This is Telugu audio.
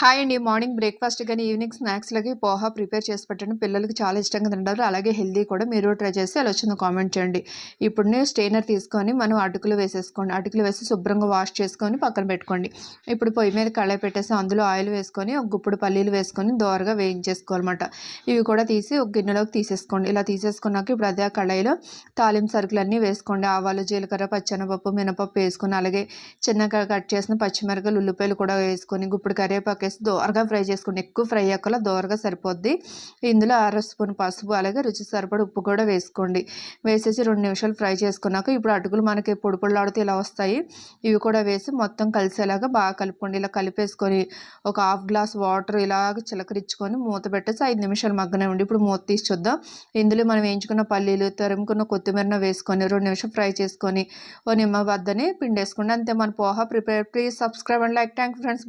హాయ్ అండి. మార్నింగ్ బ్రేక్ఫాస్ట్ కానీ ఈవినింగ్ స్నాక్స్లకి పోహా ప్రిపేర్ చేసి పెట్టండి పిల్లలకి చాలా ఇష్టంగా తింటారు. అలాగే హెల్దీ కూడా మీరు ట్రై చేసి అలా వచ్చిందో కామెంట్ చేయండి. ఇప్పుడు నేను స్టెయినర్ తీసుకొని మనం అటుకులు వేసేసుకోండి. అటుకులు వేసి శుభ్రంగా వాష్ చేసుకొని పక్కన పెట్టుకోండి. ఇప్పుడు పొయ్యి మీద కళాయి పెట్టేసి అందులో ఆయిల్ వేసుకొని ఒక గుప్పుడు పల్లీలు వేసుకొని దోరగా వేయించేసుకోవాలన్నమాట. ఇవి కూడా తీసి ఒక గిన్నెలోకి తీసేసుకోండి. ఇలా తీసేసుకున్నాక ఇప్పుడు అదే కళాయిలో తాలింపు సరుకులన్నీ వేసుకోండి. ఆవాలు జీలకర్ర పచ్చెనపప్పు మినపప్పు వేసుకొని అలాగే చిన్నగా కట్ చేసిన పచ్చిమిరకలు ఉల్లిపాయలు కూడా వేసుకొని గుప్పుడు కరివేపాకు వేసి దోరగా ఫ్రై చేసుకోండి ఎక్కువ ఫ్రై అయ్యాకలా దోరగా సరిపోద్ది. ఇందులో అర స్పూన్ పసుపు అలాగే రుచి సరిపడ ఉప్పు కూడా వేసుకోండి. వేసేసి రెండు నిమిషాలు ఫ్రై చేసుకున్నాక ఇప్పుడు అటుకులు మనకి పొడి పొడిలాడితే ఇలా వస్తాయి. ఇవి కూడా వేసి మొత్తం కలిసేలాగా బాగా కలుపుకోండి. ఇలా కలిపేసుకొని ఒక హాఫ్ గ్లాస్ వాటర్ ఇలాగ చిలకరించుకొని మూత పెట్టేసి ఐదు నిమిషాలు మగ్గనివ్వండి. ఇప్పుడు మూత తీసి చూద్దాం. ఇందులో మనం వేయించుకున్న పల్లీలు తరుముకున్న కొత్తిమీరను వేసుకొని రెండు నిమిషం ఫ్రై చేసుకొని ఓ నిమ్మ వద్దని పిండేసుకోండి. అంతే మన poha prepare. Please subscribe and like thank friends